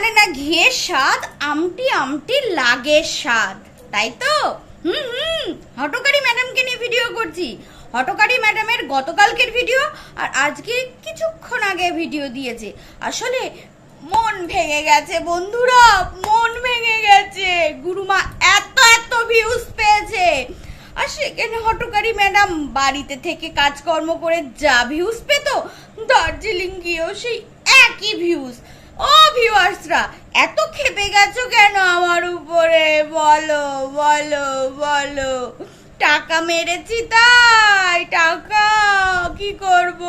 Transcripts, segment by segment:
জানে না ঘিয়ের স্বাদ, আমটি আমটি লাগে স্বাদ। তাই তো? হুম হুম। হটকারী ম্যাডামকে নিয়ে ভিডিও করছি। হটকারী ম্যাডামের গতকালকের ভিডিও আর আজকে কিছুক্ষণ আগে ভিডিও দিয়েছে। আসলে মন ভেঙে গেছে বন্ধুরা, মন ভেঙে গেছে। গুরুমা এত এত ভিউজ পেয়েছে। আর সেখানে হটকারী ম্যাডাম বাড়িতে থেকে কাজকর্ম করে যা ভিউজ পেত, দার্জিলিং গিয়েও সেই একই ভিউজ ও ভিউয়ার্সরা, এত খেপে গেছো কেন আমার উপরে? বলো বলো বলো। টাকা মেরেছি তাই, টাকা। কি করব?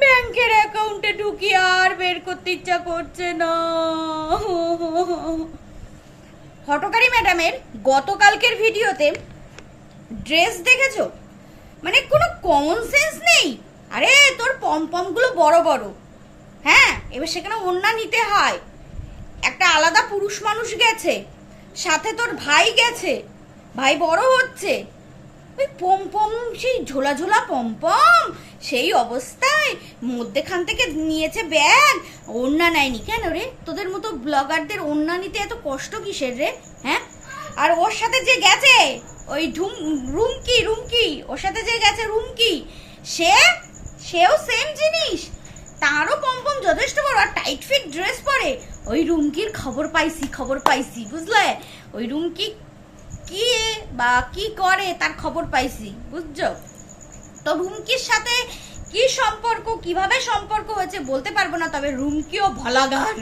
ব্যাংকের অ্যাকাউন্টে ঢুকি আর বের করতে ইচ্ছা করছে না। হটকারী ম্যাডামের গতকালকের ভিডিওতে ড্রেস দেখেছ? মানে কোনো কমন সেন্স নেই? আরে, তোর পমপমগুলো বড় বড়। হ্যাঁ এবার সেখানে ওন্না নিতে হয়। একটা আলাদা পুরুষ মানুষ গেছে, সাথে তোর ভাই গেছে, ভাই বড় হচ্ছে। ওই পম পম, সেই ঝোলা ঝোলা পমপম সেই অবস্থায় মধ্যেখান থেকে নিয়েছে ব্যাগ। ওন্না নেয়নি কেন রে? তোদের মতো ব্লগারদের ওন্না নিতে এত কষ্ট কিসের রে হ্যাঁ? আর ওর সাথে যে গেছে, ওই ঢুম, রুমকি রুমকি, ওর সাথে যে গেছে রুমকি, সে, সেও সেম জিনিস। তারও পম্পম যথেষ্ট বড়, আর টাইট ফিট ড্রেস পরে। ওই রুমকির খবর পাইছি খবর পাইছি, বুঝলে? ওই রুমকি কি বা কি করে তার খবর পাইছি, বুঝছ? তো রুমকির সাথে কি সম্পর্ক, কীভাবে সম্পর্ক হয়েছে বলতে পারব না, তবে রুমকিও ভলাগার।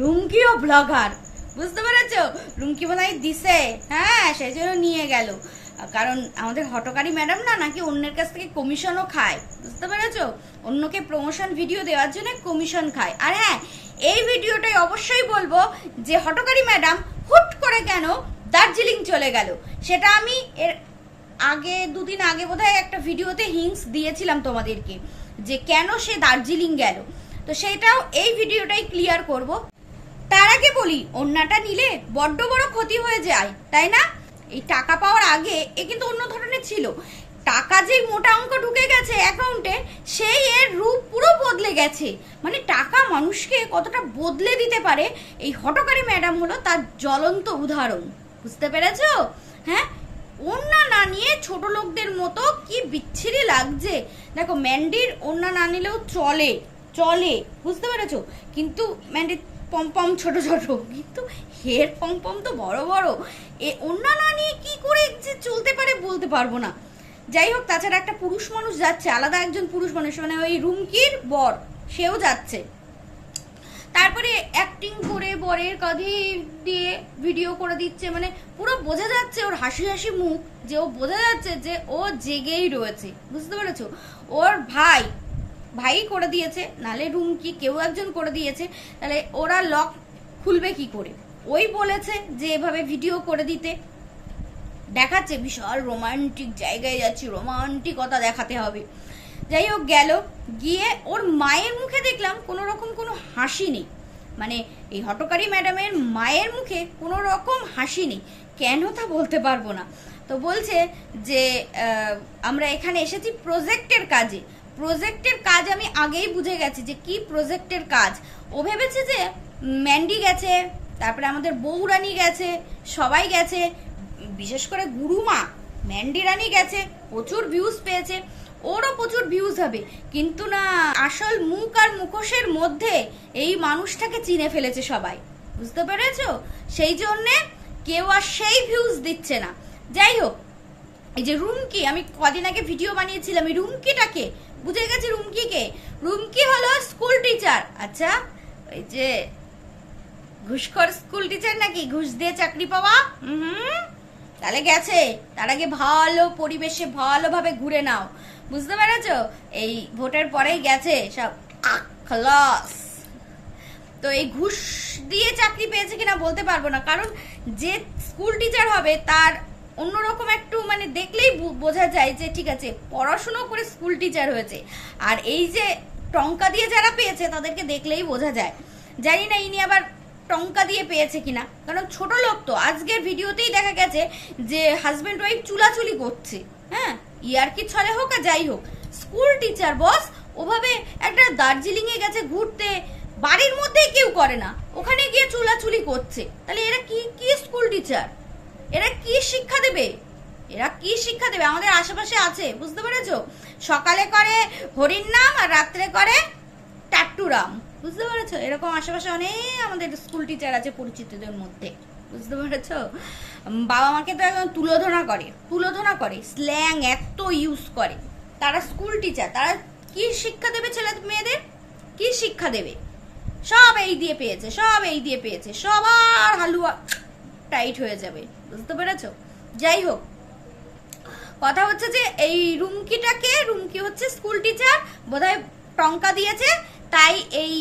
রুমকিও ব্লগার বুঝতে পেরেছ? রুমকি হয় দিছে? হ্যাঁ সেই জন্য নিয়ে গেল। কারণ আমাদের হটকারী ম্যাডাম না নাকি অন্যের কাছ থেকে কমিশনও খায়, বুঝতে পেরেছ? অন্যকে প্রমোশন ভিডিও দেওয়ার জন্য কমিশন খায়। আর হ্যাঁ এই ভিডিওটাই অবশ্যই বলব যে হটকারী ম্যাডাম হুট করে কেন দার্জিলিং চলে গেল। সেটা আমি এর আগে, দুদিন আগে বোধহয় একটা ভিডিওতে হিংস দিয়েছিলাম তোমাদেরকে যে কেন সে দার্জিলিং গেল। তো সেটাও এই ভিডিওটাই ক্লিয়ার করব। তার আগে বলি অন্যটা নিলে বড্ড বড় ক্ষতি হয়ে যায়, তাই না? এই টাকা পাওয়ার আগে এ কিন্তু অন্য ধরনের ছিল। টাকা যে মোটা অঙ্ক ঢুকে গেছে অ্যাকাউন্টে সেই এর রূপ পুরো বদলে গেছে। মানে টাকা মানুষকে কতটা বদলে দিতে পারে, এই হটকারী ম্যাডাম হলো তার জ্বলন্ত উদাহরণ। বুঝতে পেরেছ? হ্যাঁ? ওন্না না নিয়ে ছোট লোকদের মতো কি বিচ্ছিরি লাগছে। দেখো ম্যান্ডির ওন্না না নিলেও চলে চলে। বুঝতে পেরেছ? কিন্তু ম্যান্ডির পমপম ছোট ছোট। কিন্তু হের পমপম তো বড় বড়। এ না নিয়ে কি করে যে চলতে পারে বলতে পারব না। যাই হোক, তাছাড়া একটা পুরুষ মানুষ যাচ্ছে, আলাদা একজন পুরুষ মানুষ মানে ওই রুমকির বর, সেও যাচ্ছে। তারপরে অ্যাক্টিং করে বরের কাঁধে দিয়ে ভিডিও করে দিচ্ছে মানে পুরো বোঝা যাচ্ছে ওর হাসি হাসি মুখ, যে ও বোঝা যাচ্ছে যে ও জেগেই রয়েছে। বুঝতে পেরেছ? ওর ভাই ভাই করে দিয়েছে, নালে রুম কি কেউ একজন করে দিয়েছে, তাহলে ওরা লক খুলবে কি করে? ওই বলেছে যে এভাবে ভিডিও করে দিতে। দেখাচ্ছে বিশাল রোমান্টিক জায়গায় যাচ্ছি রোমান্টিকতা দেখাতে হবে। যাই হোক গেল, গিয়ে ওর মায়ের মুখে দেখলাম কোনো রকম কোনো হাসি নেই। মানে এই হটকারী ম্যাডামের মায়ের মুখে কোনো রকম হাসি নেই। কেন তা বলতে পারব না। তো বলছে যে আমরা এখানে এসেছি প্রজেক্টের কাজে। প্রজেক্টের কাজ আমি আগেই বুঝে গেছি যে কি প্রজেক্টের কাজ। ও ভেবেছে যে ম্যান্ডি গেছে, তারপরে আমাদের বৌরানি গেছে, সবাই গেছে, বিশেষ করে গুরুমা, ম্যান্ডি রানি গেছে, প্রচুর ভিউজ পেয়েছে, ওরও প্রচুর ভিউজ হবে। কিন্তু না, আসল মুখ আর মুখোশের মধ্যে এই মানুষটাকে চিনে ফেলেছে সবাই। বুঝতে পেরেছ? সেই জন্যে কেউ আর সেই ভিউজ দিচ্ছে না। যাই হোক, এই যে রুমকি, আমি কদিন আগে ভিডিও বানিয়েছিলাম, এই রুমকিটাকে বুঝে গেছি রুমকিকে? রুমকি হলো স্কুল টিচার আচ্ছা ওই যে ঘুষখোর স্কুল টিচার নাকি? ঘুষ দিয়ে চাকরি পাওয়া? হুম তাহলে গেছে। তার আগে ভালো পরিবেশে ভালোভাবে ঘুরে নাও। বুঝতে পেরেছ? এই ভোটের পরেই গেছে সব। খলাস তো এই ঘুষ দিয়ে চাকরি পেয়েছে কিনা বলতে পারব না। কারণ যে স্কুল টিচার হবে, তার অন্যরকম একটু মানে দেখলেই বোঝা যায় যে ঠিক আছে পড়াশুনো করে স্কুল টিচার হয়েছে। আর এই যে টঙ্কা দিয়ে যারা পেয়েছে, তাদেরকে দেখলেই বোঝা যায়। জানি না ইনি আবার টঙ্কা দিয়ে পেয়েছে কিনা, কারণ ছোট লোক তো। আজকের ভিডিওতেই দেখা গেছে যে হাজব্যান্ড ওয়াইফ চুলাচুলি করছে। হ্যাঁ ইয়ার কি ছলে হোক আর যাই হোক স্কুল টিচার বস ওভাবে একটা দার্জিলিং এ গেছে ঘুরতে, বাড়ির মধ্যেই কেউ করে না। ওখানে গিয়ে চুলাচুলি করছে। তাহলে এরা কি কি স্কুল টিচার এরা কি শিক্ষা দেবে? এরা কি শিক্ষা দেবে? আমাদের আশেপাশে আছে, বুঝতে পেরেছ? সকালে করে হরিণ নাম আর রাত্রে করে টাট্টুরাম বুঝতে পেরেছ? এরকম আশেপাশে অনেক আমাদের স্কুল টিচার আছে পরিচিতদের মধ্যে, বুঝতে পেরেছ? বাবা মাকে তো একদম তুলোধনা করে তুলোধনা করে স্ল্যাং এত ইউজ করে। তারা স্কুল টিচার তারা কি শিক্ষা দেবে ছেলে মেয়েদের? কি শিক্ষা দেবে? সব এই দিয়ে পেয়েছে, সব এই দিয়ে পেয়েছে সবার হালুয়া টাইট হয়ে যাবে, বুঝতে পেরেছ? যাই হোক, কথা হচ্ছে যে এই রুমকিটাকে, রুমকি হচ্ছে স্কুল টিচার বোধহয় টঙ্কা দিয়েছে, তাই এই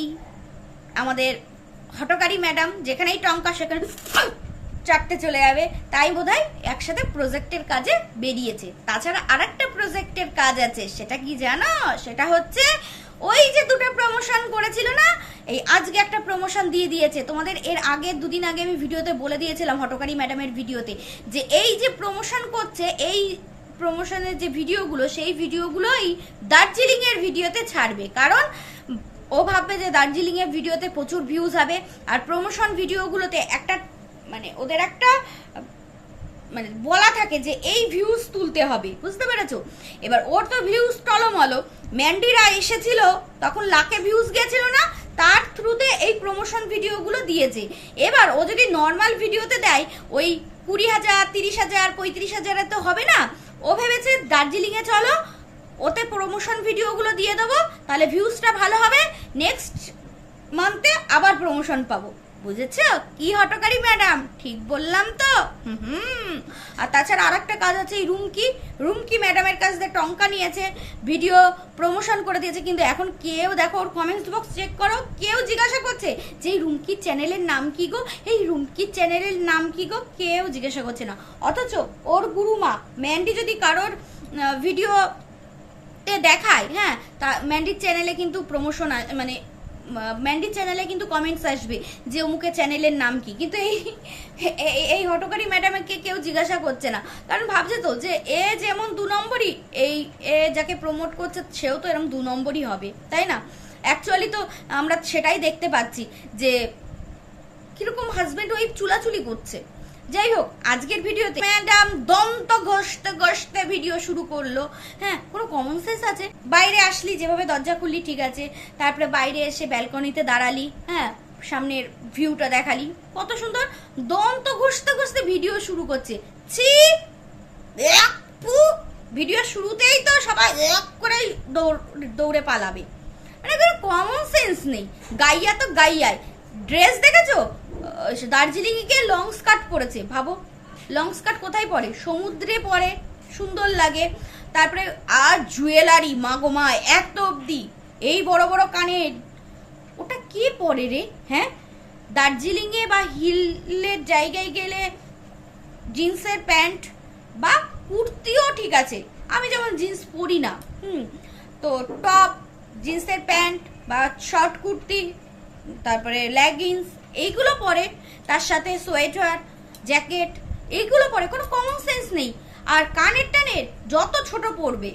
আমাদের হটকারী ম্যাডাম যেখানেই টঙ্কা সেখানে চারটে চলে যাবে, তাই বোধহয় একসাথে প্রজেক্টের কাজে বেরিয়েছে। তাছাড়া আরেকটা প্রজেক্টের কাজ আছে, সেটা কি জানো? সেটা হচ্ছে ওই যে দুটো প্রমোশন করেছিল না? এই আজকে একটা প্রমোশন দিয়ে দিয়েছে। তোমাদের এর আগে দুদিন আগে আমি ভিডিওতে বলে দিয়েছিলাম হটকারী ম্যাডামের ভিডিওতে যে এই যে প্রমোশন করছে, এই প্রমোশনের যে ভিডিওগুলো, সেই ভিডিওগুলোই দার্জিলিং এর ভিডিওতে ছাড়বে। কারণ ও ভাববে যে দার্জিলিংয়ের ভিডিওতে প্রচুর ভিউজ হবে। আর প্রমোশন ভিডিওগুলোতে একটা মানে ওদের একটা মানে বলা থাকে যে এই ভিউজ তুলতে হবে, বুঝতে পেরেছ? এবার ওর তো ভিউজ টলমলো। ম্যান্ডিরা এসেছিল, তখন লাখে ভিউজ গেছিল না, তার থ্রুতে এই প্রমোশন ভিডিওগুলো দিয়েছে। এবার ও যদি নর্মাল ভিডিওতে দেয়, ওই কুড়ি হাজার, তিরিশ হাজার, পঁয়ত্রিশ হাজারে তো হবে না। ও ভেবেছে দার্জিলিংয়ে চলো, ওতে প্রমোশন ভিডিওগুলো দিয়ে দেবো, তাহলে ভিউজটা ভালো হবে নেক্সট মান্থে আবার প্রমোশন পাবো। বুঝেছ? কি হটকারী, ম্যাডাম? ঠিক বললাম তো। হুম আর তাছাড়া আর একটা কাজ আছে, এই রুমকি রুমকি ম্যাডামের কাছ থেকে টঙ্কা নিয়েছে, ভিডিও প্রমোশন করে দিয়েছে, কিন্তু এখন কেউ, দেখো ওর কমেন্টস বক্স চেক করো, কেউ জিজ্ঞাসা করছে, যে এই রুমকি চ্যানেলের নাম কি গো? এই রুমকি চ্যানেলের নাম কি গো? কেউ জিজ্ঞাসা করছে না। অথচ ওর গুরুমা, ম্যান্ডি যদি কারোর ভিডিও দেখায় হ্যাঁ তা ম্যান্ডির চ্যানেলে কিন্তু প্রমোশন মানে আহ, ম্যান্ডির চ্যানেলে কিন্তু কমেন্টস আসবে যে অমুকের চ্যানেলের নাম কি। কিন্তু এই এই- হটকারী ম্যাডামকে কেউ জিজ্ঞাসা করছে না। কারণ ভাবছে তো যে এ যেমন দু নম্বরই এই এ যাকে প্রমোট করছে সেও তো এরকম দু নম্বরই হবে তাই না? অ্যাকচুয়ালি তো আমরা সেটাই দেখতে পাচ্ছি যে কীরকম হাজবেন্ড ওয়াইফ চুলাচুলি করছে। যাই হোক, আজকের ভিডিওতে ম্যাডাম দন্ত ঘষতে ঘষতে ভিডিও শুরু করল। হ্যাঁ কোনো কমন সেন্স আছে? বাইরে আসলি, যেভাবে দরজা খুললি, ঠিক আছে। তারপরে বাইরে এসে ব্যালকনিতে দাঁড়ালি হ্যাঁ সামনের ভিউটা দেখালি। কত সুন্দর! দন্ত ঘষতে ঘষতে ভিডিও শুরু করছে। ছি! ভিডিও শুরুতেই তো সবাই এক করে দৌড়, দৌড়ে পালাবে। মানে কোনো কমন সেন্স নেই। গাইয়া তো গাইয়ায় ড্রেস দেখেছ? দার্জিলিং গিয়ে লং স্কার্ট পরেছে, ভাবো। লং স্কার্ট কোথায় পরে? সমুদ্রে পরে, সুন্দর লাগে। তারপরে, আর জুয়েলারি মা গো মা এত অবধি। এই বড় বড় কানের। ওটা কে পরে রে? হ্যাঁ? দার্জিলিংয়ে বা হিলের জায়গায় গেলে জিন্সের প্যান্ট বা কুর্তিও ঠিক আছে। আমি যেমন জিন্স পরি না, হুম, তো টপ, জিন্সের প্যান্ট বা শর্ট কুর্তি, তারপরে লেগিংস এইগুলো পরে তার সাথে সোয়েটার, জ্যাকেট, এইগুলো পরে কোনো কমন সেন্স নেই। আর কানের টানের যত ছোট পড়বে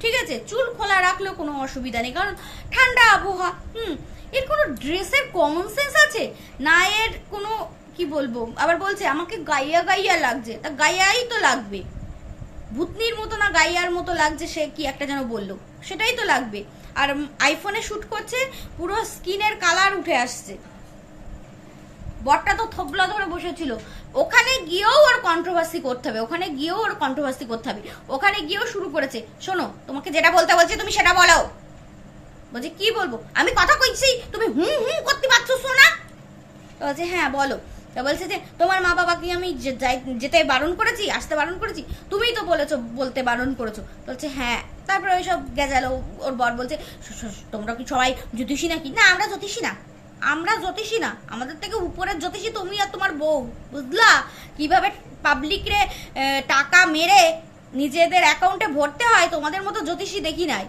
ঠিক আছে, চুল খোলা রাখলেও কোনো অসুবিধা নেই। কারণ ঠান্ডা আবহাওয়া, হুম, এর কোনো ড্রেসের কমন সেন্স আছে? না, এর কোনো, কি বলব, আবার বলছে, আমাকে গাইয়া গাইয়া লাগছে। তা গাইয়াই তো লাগবে। ভূতনির মতো না, গাইয়ার মতো লাগছে সে কি একটা যেন বলল। সেটাই তো লাগবে। আর আইফোনে শ্যুট করছে, পুরো স্কিনের কালার উঠে আসছে। বরটা তো থবলা ধরে বসেছিল। ওখানে গিয়েও ওর কন্ট্রোভার্সি করতে হবে, ওখানে গিয়েও ওর কন্ট্রোভার্সি করতে হবে। ওখানে গিয়েও শুরু করেছে। শোনো, তোমাকে যেটা বলতে বলছি, তুমি সেটা বলো। বলছে, কি বলব? আমি কথা কইছি, তুমি হুম হুম করতে পারছ শোনা বলছে হ্যাঁ বলো। তো বলছে যে, তোমার মা বাবাকে আমি যেতে বারণ করেছি, আসতে বারণ করেছি তুমিই তো বলেছ, বলতে বারণ করেছ। বলছে হ্যাঁ। তারপরে ওইসব গেজালো, ওর বর বলছে "শ- শ- তোমরা কি সবাই জ্যোতিষী নাকি? না, আমরা জ্যোতিষী না। আমরা জ্যোতিষী না, আমাদের থেকে উপরের জ্যোতিষী তুমি আর তোমার বউ, বুঝলা? কীভাবে পাবলিকরে টাকা মেরে নিজেদের অ্যাকাউন্টে ভরতে হয় তোমাদের মতো জ্যোতিষী দেখি নাই।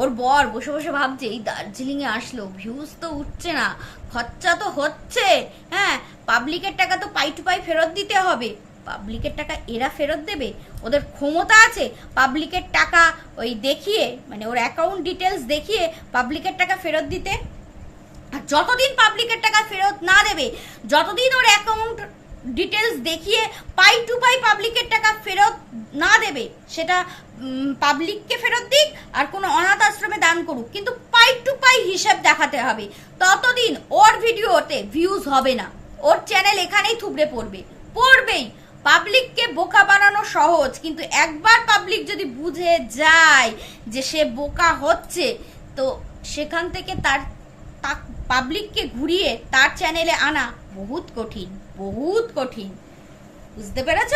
ওর বর বসে বসে ভাবছে, এই দার্জিলিং এ আসলো ভিউজ তো উঠছে না, খরচা তো হচ্ছে হ্যাঁ পাবলিকের টাকা তো পাই টু পাই ফেরত দিতে হবে। পাবলিকের টাকা এরা ফেরত দেবে? ওদের ক্ষমতা আছে পাবলিকের টাকা ওই দেখিয়ে মানে ওর অ্যাকাউন্ট ডিটেলস দেখিয়ে পাবলিকের টাকা ফেরত দিতে? যতদিন পাবলিকের টাকা ফেরত না দেবে, যতদিন ওর অ্যাকাউন্ট ডিটেলস দেখিয়ে পাই টু পাই পাবলিকের টাকা ফেরত না দেবে, সেটা পাবলিককে ফেরত দিক আর কোনো অনাথ আশ্রমে দান করুক। কিন্তু পাই টু পাই হিসাব দেখাতে হবে। ততদিন ওর ভিডিওতে ভিউজ হবে না। ওর চ্যানেল এখানেই থুবড়ে পড়বে। পড়বেই। পাবলিককে বোকা বানানো সহজ, কিন্তু একবার পাবলিক যদি বুঝে যায় যে সে বোকা হচ্ছে, তো সেখান থেকে তার পাবলিককে ঘুরিয়ে তার চ্যানেলে আনা বহুত কঠিন বহুত কঠিন। বুঝতে পেরেছ?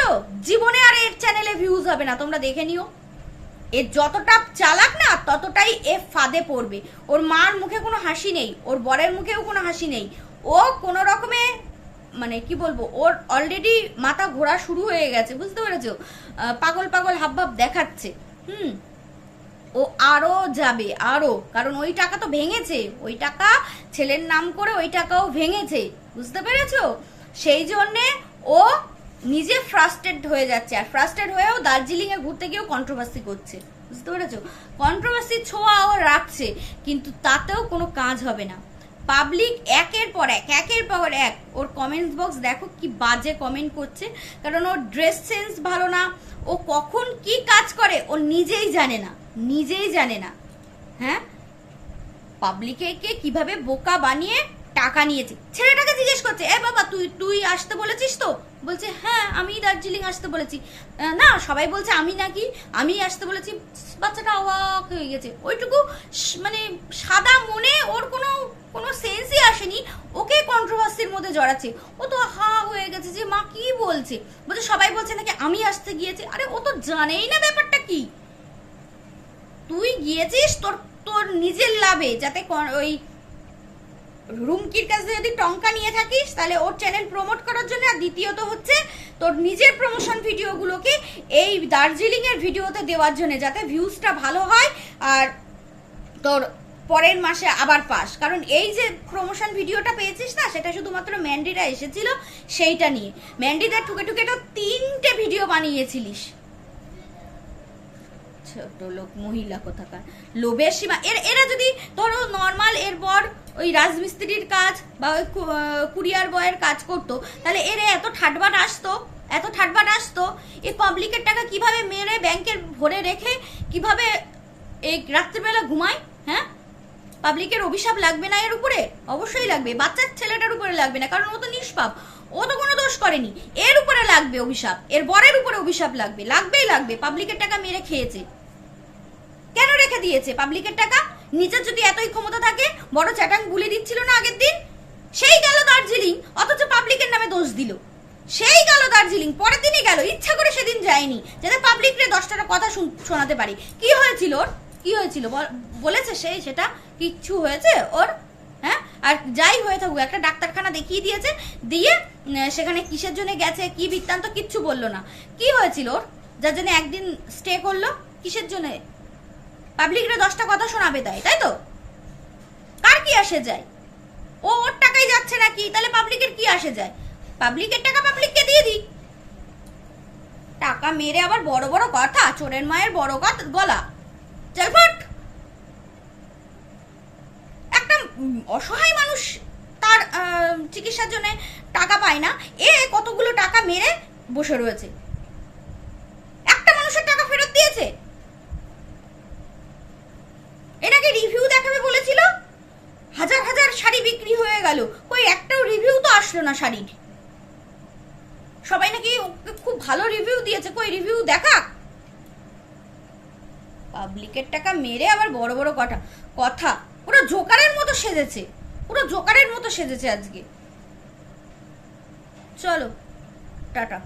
জীবনে আর এর চ্যানেলে ভিউজ হবে না, তোমরা দেখে নিও। এর যতটা চালাক না, ততটাই এ ফাঁদে পড়বে। ওর মার মুখে কোনো হাসি নেই, ওর বরের মুখেও কোনো হাসি নেই। ও কোনো রকমে মানে কি বলব, ওর অলরেডি মাথা ঘোরা শুরু হয়ে গেছে, বুঝতে পেরেছ? পাগল পাগল হাবভাব দেখাচ্ছে। হুম? ও আরও যাবে, আরও। কারণ ওই টাকা তো ভেঙেছে। ওই টাকা ছেলের নাম করে ওই টাকাও ভেঙেছে। বুঝতে পেরেছ? সেই জন্যে ও নিজে ফ্রাস্ট্রেড হয়ে যাচ্ছে। আর ফ্রাস্ট্রেড হয়েও দার্জিলিং এ ঘুরতে গিয়েও কন্ট্রোভার্সি করছে। বুঝতে পেরেছ? কন্ট্রোভার্সি ছোঁয়া ও রাখছে, কিন্তু তাতেও কোনো কাজ হবে না। পাবলিক একের পর এক, একের পর এক। ওর কমেন্টস বক্স দেখো কি বাজে কমেন্ট করছে। কারণ ওর ড্রেস সেন্স ভালো না। ও কখন কি কাজ করে, ও নিজেই জানে না। নিজেই জানে না। হ্যাঁ? পাবলিকে কীভাবে বোকা বানিয়ে টাকা নিয়েছে? ছেলেটাকে জিজ্ঞেস করছে, এ বাবা, তুই তুই আসতে বলেছিস তো? বলছে হ্যাঁ আমি দার্জিলিং আসতে বলেছি। না, সবাই বলছে, আমি নাকি আমি আসতে বলেছি। বাচ্চাটা অবাক হয়ে গেছে। ওইটুকু মানে সাদা মনে ওর কোনো কোনো সেন্সই আসেনি। ওকে কন্ট্রোভার্সির মধ্যে জড়াচ্ছে। ও তো হা হয়ে গেছে যে, মা, কি বলছে? বলছে, সবাই বলছে নাকি আমি আসতে গিয়েছি? আরে, ও তো জানেই না ব্যাপারটা কি। তুই গিয়েছিস তোর তোর নিজের লাভে, যাতে ওই রুমকির কাছে যদি টঙ্কা নিয়ে থাকিস, তাহলে ওর চ্যানেল প্রমোট করার জন্য, আর দ্বিতীয়ত হচ্ছে তোর নিজের প্রমোশন ভিডিওগুলোকে এই দার্জিলিং এর ভিডিওতে দেওয়ার জন্য, যাতে ভিউজটা ভালো হয়, আর তোর পরের মাসে আবার পাস। কারণ এই যে প্রমোশন ভিডিওটা পেয়েছিস না, সেটা শুধুমাত্র ম্যান্ডিরা এসেছিল, সেইটা নিয়ে। ম্যান্ডিদের ঠুকে ঠুকে তো তিনটে ভিডিও বানিয়েছিলিস। ছোট লোক, মহিলা কোথাকার। লোভের সীমা। এর, এরা যদি ধরো নর্মাল এরপর ওই রাজমিস্ত্রির কাজ বা ওই কুরিয়ার বয়ের কাজ করতো, তাহলে এরা এত ঠাটবাট আসতো, এত ঠাটবাট আসতো এই পাবলিকের টাকা কীভাবে মেরে ব্যাংকের ভরে রেখে কীভাবে এই রাত্রিবেলা ঘুমায় হ্যাঁ? পাবলিকের অভিশাপ লাগবে না এর উপরে? অবশ্যই লাগবে। বাচ্চার ছেলেটার উপরে লাগবে না, কারণ ও তো নিষ্পাপ। ও তো কোনো দোষ করেনি। এর উপরে লাগবে অভিশাপ। এর বরের উপরে অভিশাপ লাগবে। লাগবেই লাগবে। পাবলিকের টাকা মেরে খেয়েছে। কেন রেখে দিয়েছে? পাবলিকের টাকা? নিজের যদি এতই ক্ষমতা থাকে, বড় চ্যাটাং গুলি দিচ্ছিল না আগের দিন? সেই গেল দার্জিলিং, অথচ পাবলিকের নামে দোষ দিল। সেই গেল দার্জিলিং, পরের দিনই গেল। ইচ্ছা করে সেদিন যায়নি। যাতে পাবলিকরে দশটার কথা শুন- শোনাতে পারি। কি হয়েছিল ওর? কি হয়েছিল? বল- বলেছে সে সেটা? কিচ্ছু হয়েছে ওর? আর যাই হয়ে থাকুক, একটা ডাক্তারখানা দেখিয়ে দিয়েছে, দিয়ে সেখানে কিসের জন্য গেছে, কি বৃত্তান্ত, কিচ্ছু বলল না। কি হয়েছিল ওর? যার জন্য একদিন স্টে করল, কিসের জন্য? পাবলিকরা দশটা কথা শোনাবে তাই তাই তো? কার কি আসে যায়? ও ওর টাকাই যাচ্ছে নাকি? তাহলে পাবলিকের কি আসে যায়? পাবলিকের টাকা পাবলিককে দিয়ে দিই টাকা মেরে আবার বড় বড় কথা, চোরের মায়ের বড় কথা, গলা। চল ফট একটা উম, অসহায় মানুষ তার চিকিৎসার জন্য টাকা পায় না। এ কতগুলো টাকা মেরে বসে রয়েছে। একটা মানুষের টাকা ফেরত দিয়েছে। এটাকে রিভিউ দেখাবে বলেছিল। হাজার হাজার শাড়ি বিক্রি হয়ে গেল। কই, একটাও রিভিউ তো আসলো না শাড়ির সবাই নাকি খুব ভালো রিভিউ দিয়েছে। কই রিভিউ দেখা পাবলিকের টাকা মেরে আবার বড় বড় কথা কথা পুরো জোকারের মতো সেজেছে। পুরো জোকারের মতো সেজেছে আজকে। চলো টাটা।